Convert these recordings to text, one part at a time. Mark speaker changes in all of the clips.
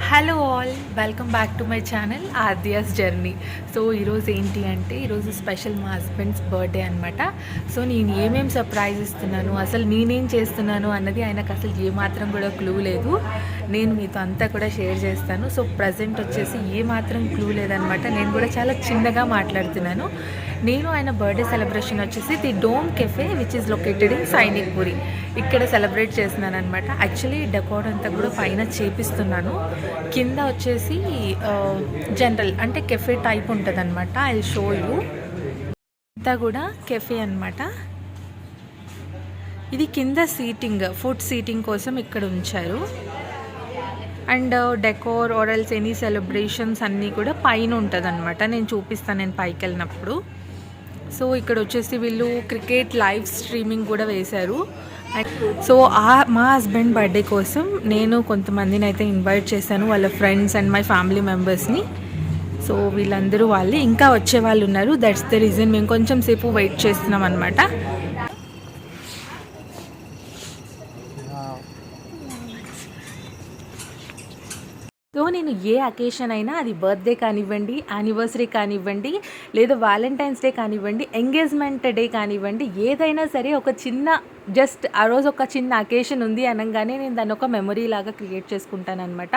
Speaker 1: Hello all welcome back to my channel Aadya's journey so ఈరోజు ఏంటి అంటే ఈరోజు స్పెషల్ మా హస్బెండ్స్ బర్త్డే అనమాట సో నేను ఏమేం సర్ప్రైజ్ ఇస్తున్నాను అసలు నేనేం చేస్తున్నాను అన్నది ఆయనకు అసలు ఏమాత్రం కూడా క్లూ లేదు. నేను మీతో అంతా కూడా షేర్ చేస్తాను. సో ప్రజెంట్ వచ్చేసి ఏమాత్రం క్లూ లేదనమాట నేను కూడా చాలా చిన్నగా మాట్లాడుతున్నాను. నేను ఆయన బర్త్డే సెలబ్రేషన్ వచ్చేసి the Dome cafe which is located in Sainikpuri ఇక్కడ సెలబ్రేట్ చేస్తున్నాను అనమాట యాక్చువల్లీ డెకోర్ అంతా కూడా పైన చేపిస్తున్నాను. కింద వచ్చేసి జనరల్ అంటే కెఫే టైప్ ఉంటుంది అనమాట ఐ షో యూ అంతా కూడా కెఫే అనమాట ఇది కింద సీటింగ్ ఫుడ్ సీటింగ్ కోసం ఇక్కడ ఉంచారు. అండ్ డెకోర్ ఆరల్స్ ఎనీ సెలబ్రేషన్స్ అన్నీ కూడా పైన ఉంటుంది అనమాట నేను చూపిస్తాను నేను పైకి వెళ్ళినప్పుడు. సో ఇక్కడ వచ్చేసి వీళ్ళు క్రికెట్ లైవ్ స్ట్రీమింగ్ కూడా వేశారు. సో ఆ మా హస్బెండ్ బర్త్డే కోసం నేను కొంతమందిని అయితే ఇన్వైట్ చేశాను వాళ్ళ ఫ్రెండ్స్ అండ్ మై ఫ్యామిలీ మెంబర్స్ని సో వీళ్ళందరూ వాళ్ళు ఇంకా వచ్చే వాళ్ళు ఉన్నారు. దట్స్ ద రీజన్ మేము కొంచెం సేపు వెయిట్ చేస్తున్నాం అనమాట సో నేను ఏ అకేషన్ అయినా అది బర్త్డే కానివ్వండి యానివర్సరీ కానివ్వండి లేదా వ్యాలంటైన్స్ డే కానివ్వండి ఎంగేజ్మెంట్ డే కానివ్వండి ఏదైనా సరే ఒక చిన్న జస్ట్ ఆ రోజు ఒక చిన్న అకేషన్ ఉంది అనగానే నేను దాన్ని ఒక మెమరీ లాగా క్రియేట్ చేసుకుంటాను అనమాట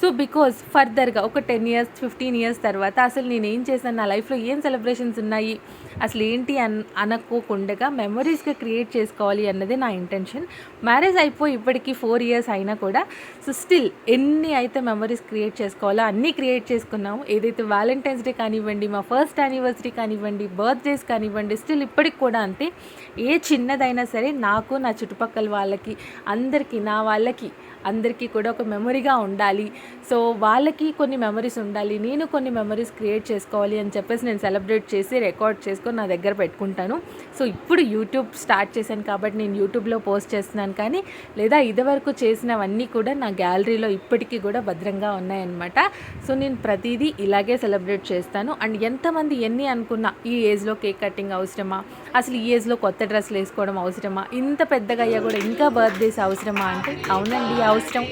Speaker 1: సో బికాస్ ఫర్దర్గా ఒక టెన్ ఇయర్స్ ఫిఫ్టీన్ ఇయర్స్ తర్వాత అసలు నేను ఏం చేశాను? నా లైఫ్లో ఏం సెలబ్రేషన్స్ ఉన్నాయి? అసలు ఏంటి అన్ అనుకోకుండా మెమరీస్గా క్రియేట్ చేసుకోవాలి అన్నది నా ఇంటెన్షన్ మ్యారేజ్ అయిపోయి ఇప్పటికీ ఫోర్ ఇయర్స్ అయినా కూడా సో స్టిల్ ఎన్ని అయితే మెమరీస్ క్రియేట్ చేసుకోవాలో అన్నీ క్రియేట్ చేసుకున్నాము. ఏదైతే వ్యాలంటైన్స్ డే కానివ్వండి మా ఫస్ట్ యానివర్సరీ కానివ్వండి బర్త్డేస్ కానివ్వండి స్టిల్ ఇప్పటికి కూడా అంతే. ఏ చిన్నదైనా సరే నాకు నా చుట్టుపక్కల వాళ్ళకి అందరికీ నా వాళ్ళకి అందరికీ కూడా ఒక మెమరీగా ఉండాలి. సో వాళ్ళకి కొన్ని మెమరీస్ ఉండాలి. నేను కొన్ని మెమరీస్ క్రియేట్ చేసుకోవాలి అని చెప్పేసి నేను సెలబ్రేట్ చేసి రికార్డ్ చేసుకొని నా దగ్గర పెట్టుకుంటాను. సో ఇప్పుడు యూట్యూబ్ స్టార్ట్ చేశాను కాబట్టి నేను యూట్యూబ్లో పోస్ట్ చేస్తున్నాను కానీ లేదా ఇదివరకు చేసినవన్నీ కూడా నా గ్యాలరీలో ఇప్పటికీ కూడా భద్రంగా ఉన్నాయన్నమాట. సో నేను ప్రతిదీ ఇలాగే సెలబ్రేట్ చేస్తాను. అండ్ ఎంతమంది ఎన్ని అనుకున్నా ఈ ఏజ్లో కేక్ కటింగ్ అవసరమా? అసలు ఈ ఏజ్లో కొత్త డ్రెస్సులు వేసుకోవడం అవసరమా? ఇంత పెద్దగా అయ్యా కూడా ఇంకా బర్త్డేస్ అవసరమా అంటే అవునండి అవసరం.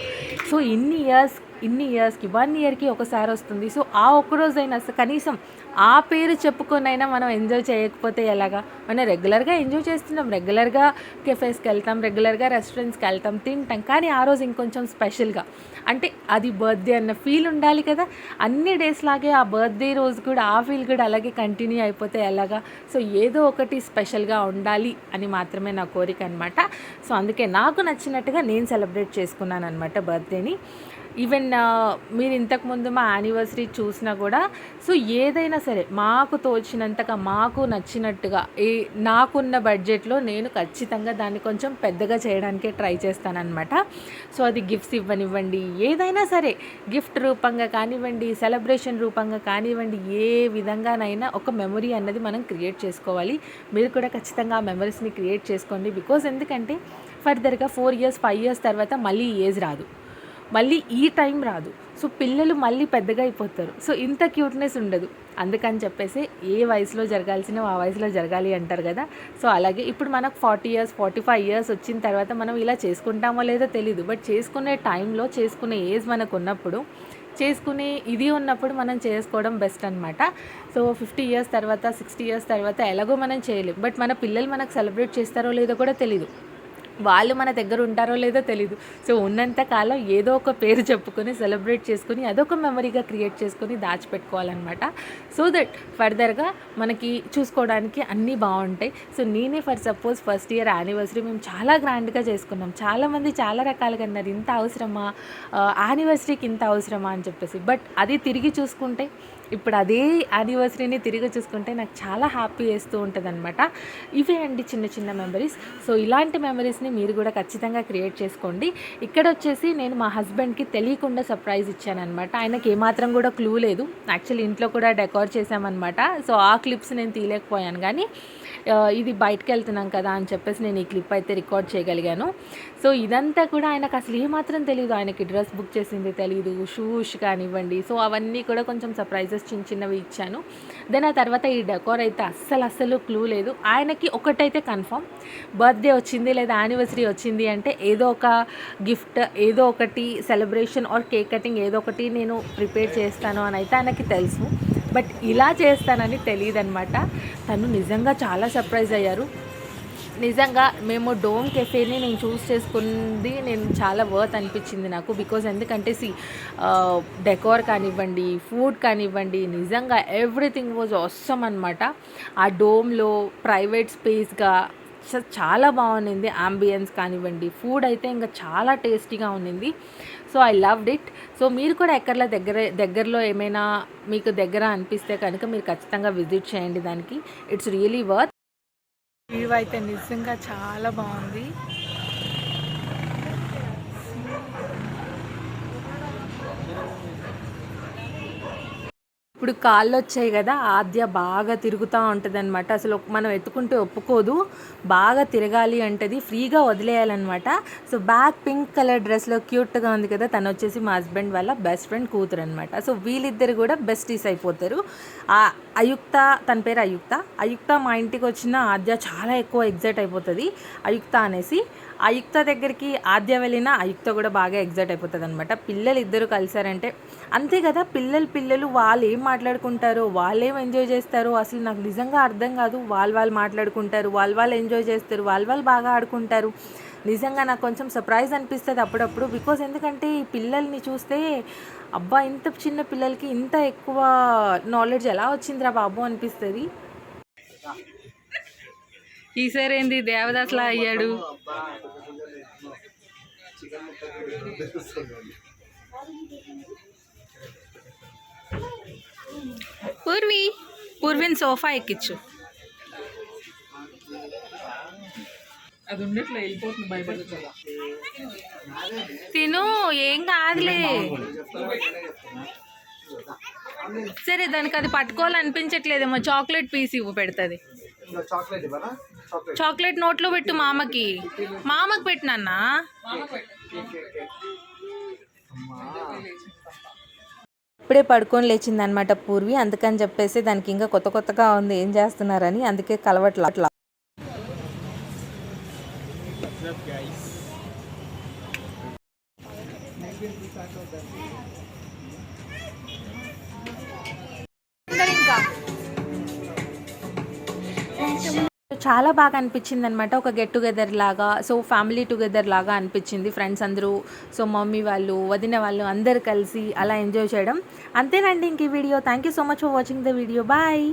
Speaker 1: సో ఇన్ని ఇయర్స్ ఇన్ని ఇయర్స్కి వన్ ఇయర్కి ఒకసారి వస్తుంది. సో ఆ ఒక్కరోజైనా కనీసం ఆ పేరు చెప్పుకొనైనా మనం ఎంజాయ్ చేయకపోతే ఎలాగా? మనం రెగ్యులర్గా ఎంజాయ్ చేస్తున్నాం. రెగ్యులర్గా కెఫేస్కి వెళ్తాం రెగ్యులర్గా రెస్టారెంట్స్కి వెళ్తాం తింటాం. కానీ ఆ రోజు ఇంకొంచెం స్పెషల్గా. అంటే అది బర్త్డే అన్న ఫీల్ ఉండాలి కదా? అన్ని డేస్ లాగే ఆ బర్త్డే రోజు కూడా ఆ ఫీల్ కూడా అలాగే కంటిన్యూ అయిపోతే ఎలాగా? సో ఏదో ఒకటి స్పెషల్గా ఉండాలి అని మాత్రమే నా కోరిక అనమాట సో అందుకే నాకు నచ్చినట్టుగా నేను సెలబ్రేట్ చేసుకున్నాను అనమాట బర్త్డేని. ఈవెన్ మీరు ఇంతకుముందు మా యానివర్సరీ చూసినా కూడా సో ఏదైనా సరే మాకు తోచినంతగా మాకు నచ్చినట్టుగా ఏ నాకున్న బడ్జెట్లో నేను ఖచ్చితంగా దాన్ని కొంచెం పెద్దగా చేయడానికే ట్రై చేస్తానన్నమాట. సో అది గిఫ్ట్స్ ఇవ్వనివ్వండి. ఏదైనా సరే గిఫ్ట్ రూపంగా కానివ్వండి సెలబ్రేషన్ రూపంగా కానివ్వండి ఏ విధంగానైనా ఒక మెమొరీ అన్నది మనం క్రియేట్ చేసుకోవాలి. మీరు కూడా ఖచ్చితంగా ఆ మెమరీస్ని క్రియేట్ చేసుకోండి. బికాజ్ ఎందుకంటే ఫర్దర్గా ఫోర్ ఇయర్స్ ఫైవ్ ఇయర్స్ తర్వాత మళ్ళీ ఏజ్ రాదు. మళ్ళీ ఈ టైం రాదు. సో పిల్లలు మళ్ళీ పెద్దగా అయిపోతారు. సో ఇంత క్యూట్నెస్ ఉండదు. అందుకని చెప్పేసి ఏ వయసులో జరగాల్సిన ఆ వయసులో జరగాలి అంటారు కదా. సో అలాగే ఇప్పుడు మనకు forty years forty five years వచ్చిన తర్వాత మనం ఇలా చేసుకుంటామో లేదో తెలీదు. బట్ చేసుకునే టైంలో చేసుకునే ఏజ్ మనకు ఉన్నప్పుడు చేసుకునే ఇది ఉన్నప్పుడు మనం చేసుకోవడం బెస్ట్ అనమాట సో ఫిఫ్టీ ఇయర్స్ తర్వాత సిక్స్టీ ఇయర్స్ తర్వాత ఎలాగో మనం చేయలేం. బట్ మన పిల్లలు మనకు సెలబ్రేట్ చేస్తారో లేదో కూడా తెలీదు. వాళ్ళు మన దగ్గర ఉంటారో లేదో తెలీదు. సో ఉన్నంతకాలం ఏదో ఒక పేరు చెప్పుకొని సెలబ్రేట్ చేసుకుని అదొక మెమరీగా క్రియేట్ చేసుకొని దాచిపెట్టుకోవాలన్నమాట. సో దట్ ఫర్దర్గా మనకి చూసుకోవడానికి అన్నీ బాగుంటాయి. సో నేనే for suppose first year anniversary మేము చాలా గ్రాండ్గా చేసుకున్నాం. చాలామంది చాలా రకాలుగా అన్నారు ఇంత అవసరమా? యానివర్సరీకి ఇంత అవసరమా? అని చెప్పేసి. బట్ అది తిరిగి చూసుకుంటే ఇప్పుడు అదే యానివర్సరీని తిరిగి చూసుకుంటే నాకు చాలా హ్యాపీ వేస్తూ ఉంటుంది అనమాట ఇవే అండి చిన్న చిన్న మెమరీస్ సో ఇలాంటి మెమరీస్ని మీరు కూడా ఖచ్చితంగా క్రియేట్ చేసుకోండి. ఇక్కడ వచ్చేసి నేను మా హస్బెండ్కి తెలియకుండా సర్ప్రైజ్ ఇచ్చానమాట ఆయనకి ఏమాత్రం కూడా క్లూ లేదు. యాక్చువల్లీ ఇంట్లో కూడా డెకోర్ చేశామన్నమాట. సో ఆ క్లిప్స్ నేను తీయలేకపోయాను. కానీ ఇది బయటకు వెళ్తున్నాం కదా అని చెప్పేసి నేను ఈ క్లిప్ అయితే రికార్డ్ చేయగలిగాను. సో ఇదంతా కూడా ఆయనకు అసలు ఏమాత్రం తెలియదు ఆయనకి డ్రెస్ బుక్ చేసింది తెలియదు షూస్ కానివ్వండి. సో అవన్నీ కూడా కొంచెం సర్ప్రైజెస్ చిన్న చిన్నవి ఇచ్చాను. దెన్ ఆ తర్వాత ఈ డెకోర్ అయితే అస్సలు అస్సలు క్లూ లేదు. ఆయనకి ఒకటైతే కన్ఫర్మ్ బర్త్డే వచ్చింది లేదా యానివర్సరీ వచ్చింది అంటే ఏదో ఒక గిఫ్ట్ ఏదో ఒకటి సెలబ్రేషన్ ఆర్ కేక్ కటింగ్ ఏదో ఒకటి నేను ప్రిపేర్ చేస్తాను అని అయితే ఆయనకి తెలుసు. బట్ ఇలా చేస్తానని తెలియదు అనమాట తను నిజంగా చాలా సర్ప్రైజ్ అయ్యారు. నిజంగా మేము డోమ్ కెఫేని నేను చూస్ చేసుకుంది నేను చాలా వర్త్ అనిపించింది నాకు. బికాజ్ ఎందుకంటే సి డెకోర్ కానివ్వండి ఫుడ్ కానివ్వండి నిజంగా ఎవ్రీథింగ్ వాజ్ అవసరం అనమాట ఆ డోమ్లో ప్రైవేట్ స్పేస్గా చ- చాలా బాగుంది అంబియన్స్ కానివ్వండి ఫుడ్ అయితే ఇంకా చాలా టేస్టీగా ఉండింది. So I loved it so మీరు కూడా ఎక్కడలా దగ్గర దగ్గరలో ఏమైనా మీకు దగ్గర అనిపిస్తే కనుక మీరు ఖచ్చితంగా విజిట్ చేయండి దానికి. ఇట్స్ రియలీ వర్త్
Speaker 2: వ్యూ అయితే నిజంగా చాలా బాగుంది.
Speaker 1: ఇప్పుడు కాళ్ళు వచ్చాయి కదా ఆద్య బాగా తిరుగుతూ ఉంటుంది అనమాట అసలు మనం ఎత్తుకుంటే ఒప్పుకోదు. బాగా తిరగాలి అంటది ఫ్రీగా వదిలేయాలన్నమాట. సో బ్యాక్ పింక్ కలర్ డ్రెస్లో క్యూట్గా ఉంది కదా తను వచ్చేసి మా హస్బెండ్ వాళ్ళ బెస్ట్ ఫ్రెండ్ కూతురు అనమాట సో వీళ్ళిద్దరు కూడా బెస్టీస్ అయిపోతారు. అయుక్త తన పేరు అయుక్త. అయుక్త మా ఇంటికి వచ్చిన ఆద్య చాలా ఎక్కువ ఎగ్జైట్ అయిపోతుంది. అయుక్త అనేసి అయుక్త దగ్గరికి ఆద్య వెళ్ళిన అయుక్త కూడా బాగా ఎగ్జైట్ అయిపోతుంది అనమాట పిల్లలు ఇద్దరు కలిసారంటే అంతే కదా పిల్లలు పిల్లలు వాళ్ళు ఏం మాట్లాడుకుంటారో వాళ్ళు ఏం ఎంజాయ్ చేస్తారో అసలు నాకు నిజంగా అర్థం కాదు. వాళ్ళు వాళ్ళు మాట్లాడుకుంటారు వాళ్ళు వాళ్ళు ఎంజాయ్ చేస్తారు వాళ్ళు వాళ్ళు బాగా ఆడుకుంటారు. నిజంగా నాకు కొంచెం సర్ప్రైజ్ అనిపిస్తుంది అప్పుడప్పుడు. బికాజ్ ఎందుకంటే ఈ పిల్లల్ని చూస్తే అబ్బా ఇంత చిన్న పిల్లలకి ఇంత ఎక్కువ నాలెడ్జ్ ఎలా వచ్చిందిరా బాబు? అనిపిస్తుంది.
Speaker 2: ఈసారి ఏంది దేవదాస్లా అయ్యాడు. పూర్వి పూర్విని సోఫా ఎక్కించు.
Speaker 3: అది ఉండట్లే వెళ్ళిపోతుంది భయపడుతుంది
Speaker 2: తిను ఏం కాదులే. సరే దానికి అది పట్టుకోవాలనిపించట్లేదేమో. చాక్లెట్ పీస్ ఇవ్వు పెడుతుంది.
Speaker 4: చాక్లెట్
Speaker 2: చాక్లెట్ నోట్లో పెట్టు మామకి. మామకి పెట్టినన్నా
Speaker 1: ఇప్పుడే పడుకొని లేచిందనమాట పూర్వి. అందుకని చెప్పేసి దానికి ఇంకా కొత్త కొత్తగా ఉంది. ఏం చేస్తున్నారని అందుకే కలవట్లా. అట్లా చాలా బాగా అనిపించింది అనమాట ఒక గెట్ టుగెదర్ లాగా సో ఫ్యామిలీ టుగెదర్ లాగా అనిపించింది. ఫ్రెండ్స్ అందరూ సో మమ్మీ వాళ్ళు వదిన వాళ్ళు అందరు కలిసి అలా ఎంజాయ్ చేయడం. అంతేనండి ఇంక ఈ video thank you so much for watching the video bye